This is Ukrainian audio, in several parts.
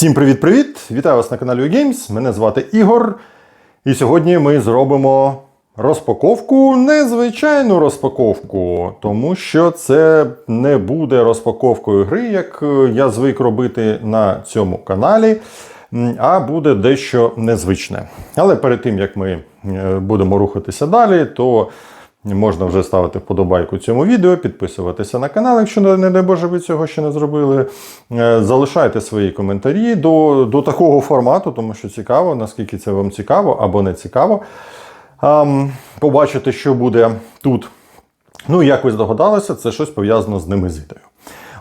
Всім привіт-привіт! Вітаю вас на каналі UGames. Мене звати Ігор. І сьогодні ми зробимо розпаковку, незвичайну розпаковку, тому що це не буде розпаковкою гри, як е, я звик робити на цьому каналі, а буде дещо незвичне. Але перед тим як ми е, будемо рухатися далі, то Можна вже ставити вподобайку цьому відео, підписуватися на канал, якщо не дай Боже, ви цього ще не зробили. Е, Залишайте свої коментарі до, до такого формату, тому що цікаво, наскільки це вам цікаво або не цікаво. Ам, побачити, що буде тут. Ну, як ви здогадалися, це щось пов'язано з немезидою.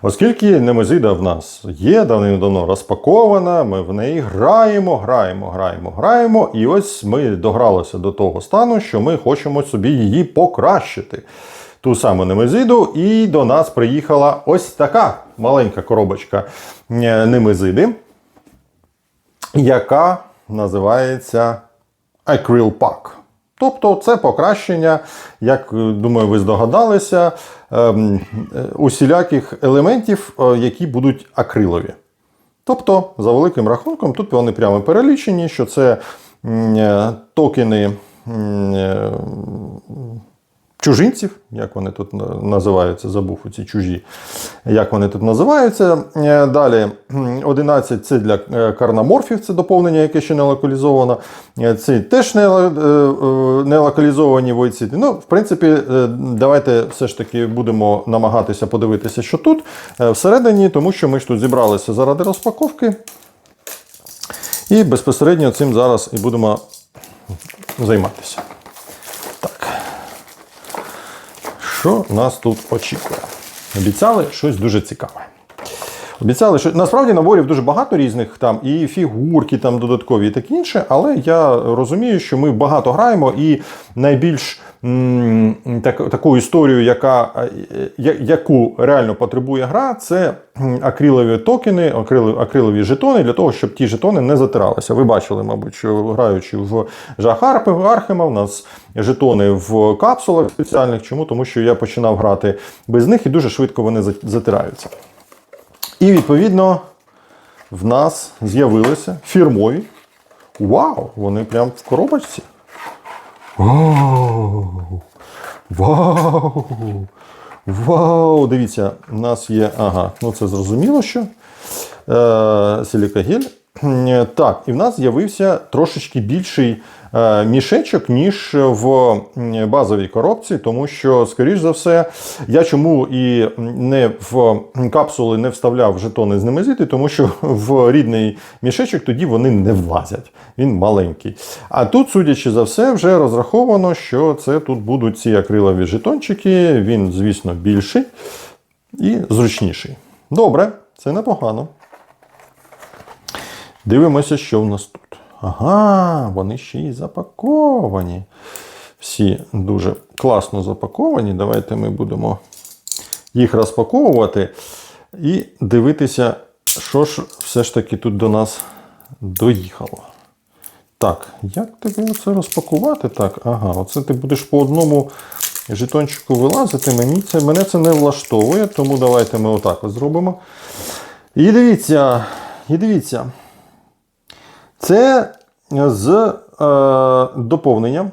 Оскільки немезида в нас є давним-давно розпакована, ми в неї граємо, граємо, граємо, граємо. І ось ми догралися до того стану, що ми хочемо собі її покращити. Ту саму немезиду, і до нас приїхала ось така маленька коробочка е, немезиди, яка називається Acryl Pack. Тобто це покращення, як е, думаю, ви здогадалися, ем, е, усіляких елементів, е, які будуть акрилові. Тобто, за великим рахунком, тут вони прямо перелічені, що це токени чужинців, як вони тут називаються, забув ці чужі, як вони тут називаються. Е, Далі 11 це для е, карноморфів, це доповнення, яке ще не локалізовано. Це теж не, е, не локалізовані войціти. Ну, в принципі, давайте все ж таки будемо намагатися подивитися, що тут всередині, тому що ми ж тут зібралися заради розпаковки. І безпосередньо цим зараз і будемо займатися. Так. Що нас тут очікує? Обіцяли щось дуже цікаве. Обіцяли, що насправді наборів дуже багато різних там і фігурки там додаткові, і таке інше. Але я розумію, що ми багато граємо, і найбільш так, таку історію, яка, е, яку реально потребує гра, це акрилові токени, акрилові, акрилові жетони для того, щоб ті жетони не затиралися. Ви бачили, мабуть, граючи в Жах Архема, у нас жетони в капсулах спеціальних. Чому? Тому що я починав грати без них і дуже швидко вони затираються. І відповідно в нас з'явилися фірмові. Вау! Вони прям в коробочці. Вау! Вау! Вау! Дивіться, у нас є. Ага, ну це зрозуміло, що. Е, силікагель. Е, Так, і в нас з'явився трошечки більший е, мішечок, ніж в базовій коробці, тому що, скоріш за все, я чому і не в капсули не вставляв жетони з немезити, тому що в рідний мішечок тоді вони не влазять. Він маленький. А тут, судячи за все, вже розраховано, що це тут будуть ці акрилові жетончики. Він, звісно, більший і зручніший. Добре, це непогано. Дивимося, що в нас тут. Ага, вони ще й запаковані. Всі дуже класно запаковані. Давайте ми будемо їх розпаковувати і дивитися, що ж все ж таки тут до нас доїхало. Так, як тобі це розпакувати? Так, ага, оце ти будеш по одному жетончику вилазити. Мені це, мене це не влаштовує, тому давайте ми отак от зробимо. І дивіться, і дивіться. Це з е, доповненням.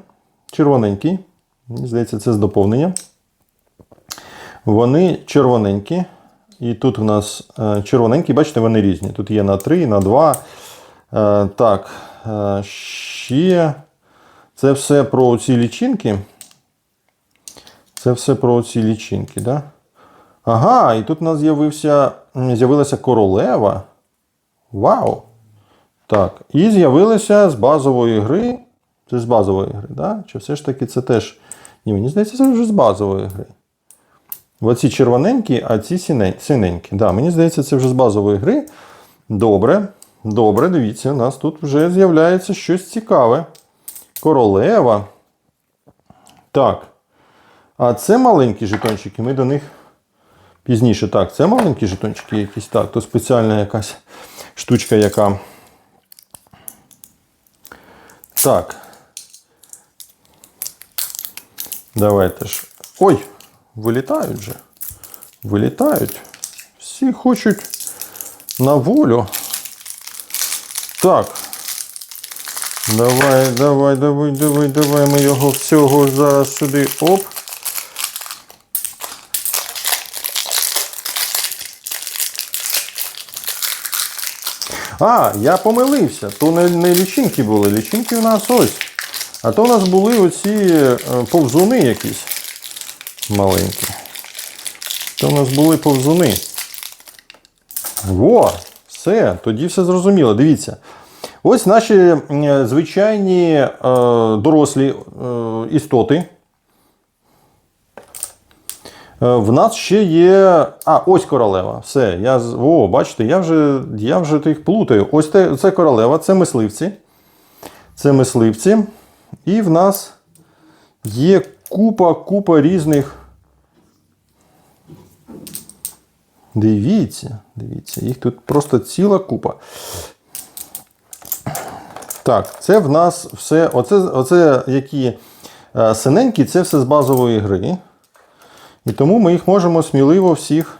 Червоненький. Мені здається, це з доповнення. Вони червоненькі. І тут у нас е, червоненькі, бачите, вони різні. Тут є на 3, на 2. Е, так, е, ще це все про ці лічинки. Це все про ці лічинки, да? Ага, і тут у нас з'явився, з'явилася королева. Вау! Так, і з'явилися з базової гри. Це з базової гри, да? Чи все ж таки це теж. Ні, мені здається, це вже з базової гри. Оці червоненькі, а ці синенькі. Да, мені здається, це вже з базової гри. Добре, добре, дивіться, у нас тут вже з'являється щось цікаве. Королева. Так. А це маленькі жетончики, ми до них пізніше. Так, це маленькі жетончики якісь. Так, то спеціальна якась штучка, яка. Так. Давайте ж. Ой, вилітають же. Вилітають. Всі хочуть на волю. Так. Давай, давай, давай, давай, давай. Ми його всього зараз сюди. Оп. А, я помилився. То не, не лічинки були. Лічинки у нас ось. А то у нас були оці е, повзуни якісь маленькі. То у нас були повзуни. Во, все, тоді все зрозуміло. Дивіться. Ось наші звичайні е, дорослі е, істоти. Е, В нас ще є. А, ось королева. Все. Я... О, бачите, я вже, я вже тих плутаю. Ось те, це королева, це мисливці. Це мисливці. І в нас є купа, купа різних. Дивіться, дивіться, їх тут просто ціла купа. Так, це в нас все. Оце, оце які е, синенькі, це все з базової гри. І тому ми їх можемо сміливо всіх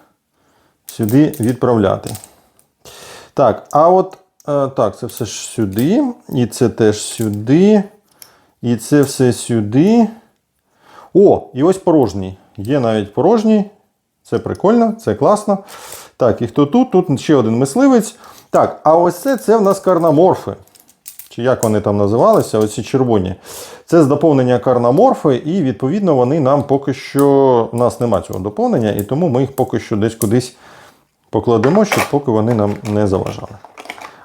сюди відправляти. Так, а от е, так, це все ж сюди, і це теж сюди, і це все сюди. О, і ось порожній. Є навіть порожній. Це прикольно, це класно. Так, і хто тут? Тут ще один мисливець. Так, а ось це, це в нас карноморфи. Чи як вони там називалися, оці червоні. Це з доповнення карноморфи, і відповідно вони нам поки що. У нас нема цього доповнення, і тому ми їх поки що десь кудись покладемо, щоб поки вони нам не заважали.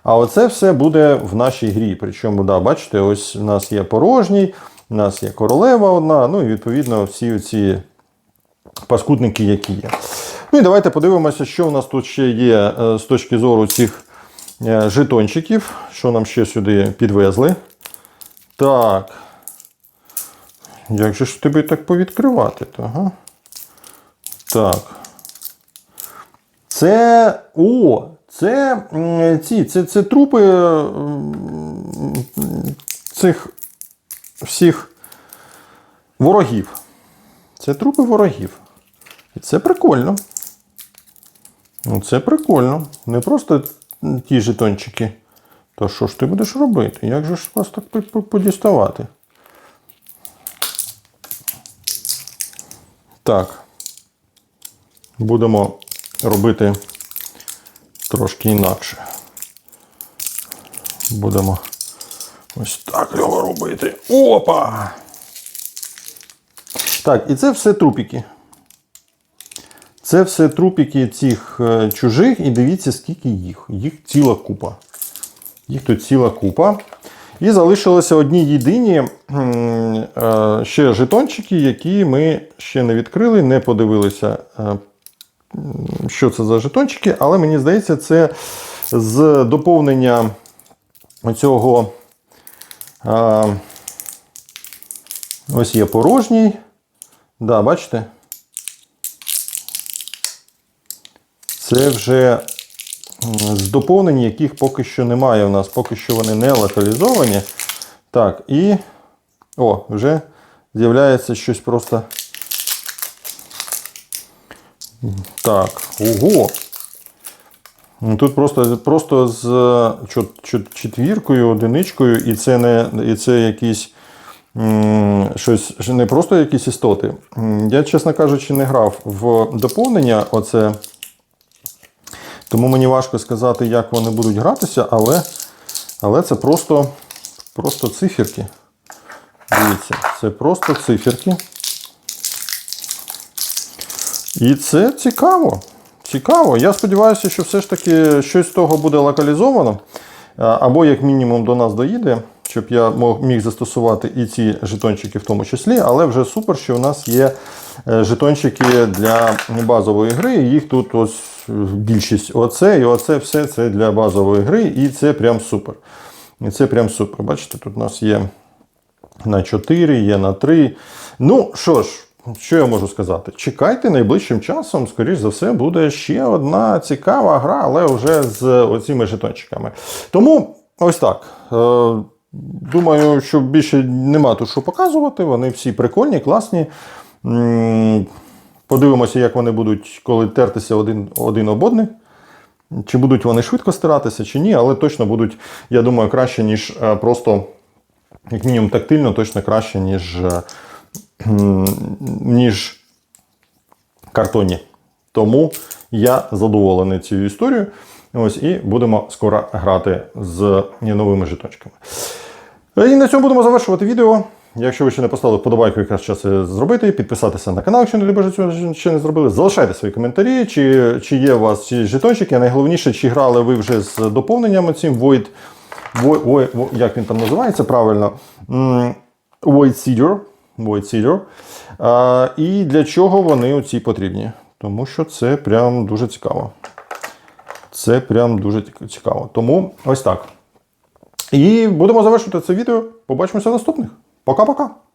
А оце все буде в нашій грі. Причому, да, бачите, ось у нас є порожній, у нас є королева одна, ну і відповідно всі ці паскудники, які є. Ну і давайте подивимося, що у нас тут ще є е, з точки зору цих жетончиків, що нам ще сюди підвезли. Так. Як же ж тебе так повідкривати? Ага. Так. Це. О! Це ці, це, це трупи цих всіх ворогів. Це трупи ворогів. І це прикольно. Ну, це прикольно. Не просто ті жетончики. То що ж ти будеш робити? Як же ж вас так по- по- подіставати? Так. Будемо робити трошки інакше. Будемо ось так його робити. Опа! Так, і це все трупіки. Це все трупіки цих е, чужих, і дивіться, скільки їх. Їх ціла купа. Їх тут ціла купа. І залишилися одні єдині е, ще жетончики, які ми ще не відкрили, не подивилися, е, що це за жетончики, але мені здається, це з доповнення цього. Ось є порожній. Да, бачите? Це вже з доповнень, яких поки що немає у нас, поки що вони не локалізовані. Так, і. О, вже з'являється щось просто. Так, ого. Ну, Тут просто, просто з четвіркою, одиничкою, і це не і це якісь щось не просто якісь істоти. Я, чесно кажучи, не грав в доповнення. Оце. Тому мені важко сказати, як вони будуть гратися, але, але це просто, просто циферки. Дивіться, це просто циферки. І це цікаво. Цікаво. Я сподіваюся, що все ж таки щось з того буде локалізовано. Або, як мінімум, до нас доїде, щоб я міг застосувати і ці жетончики в тому числі. Але вже супер, що у нас є е, жетончики для базової гри. і Їх тут ось більшість. Оце і оце все це для базової гри, і це прям супер. І це прям супер. Бачите, тут у нас є на 4, є на 3. Ну що ж, що я можу сказати? Чекайте найближчим часом, скоріш за все, буде ще одна цікава гра, але вже з оціми жетончиками. Тому ось так. Е, Думаю, що більше нема тут що показувати. Вони всі прикольні, класні. Подивимося, як вони будуть, коли тертися один, один об один. Чи будуть вони швидко стиратися, чи ні, але точно будуть, я думаю, краще, ніж е, просто, як мінімум, тактильно, точно краще, ніж, е, ніж картонні. Тому я задоволений цією історією. Ось, і будемо скоро грати з новими жетончиками. І на цьому будемо завершувати відео. Якщо ви ще не поставили вподобайку, якраз час зробити, підписатися на канал, якщо не любите цього ще не зробили. Залишайте свої коментарі, чи, чи є у вас ці жетончики. Найголовніше, чи грали ви вже з доповненням цим Void, Void, Void, Void- як він там називається правильно? Void Seeder. Void. А, і для чого вони оці потрібні? Тому що це прям дуже цікаво. Це прям дуже цікаво. Тому ось так. І будемо завершувати це відео. Побачимося в наступних. Пока-пока.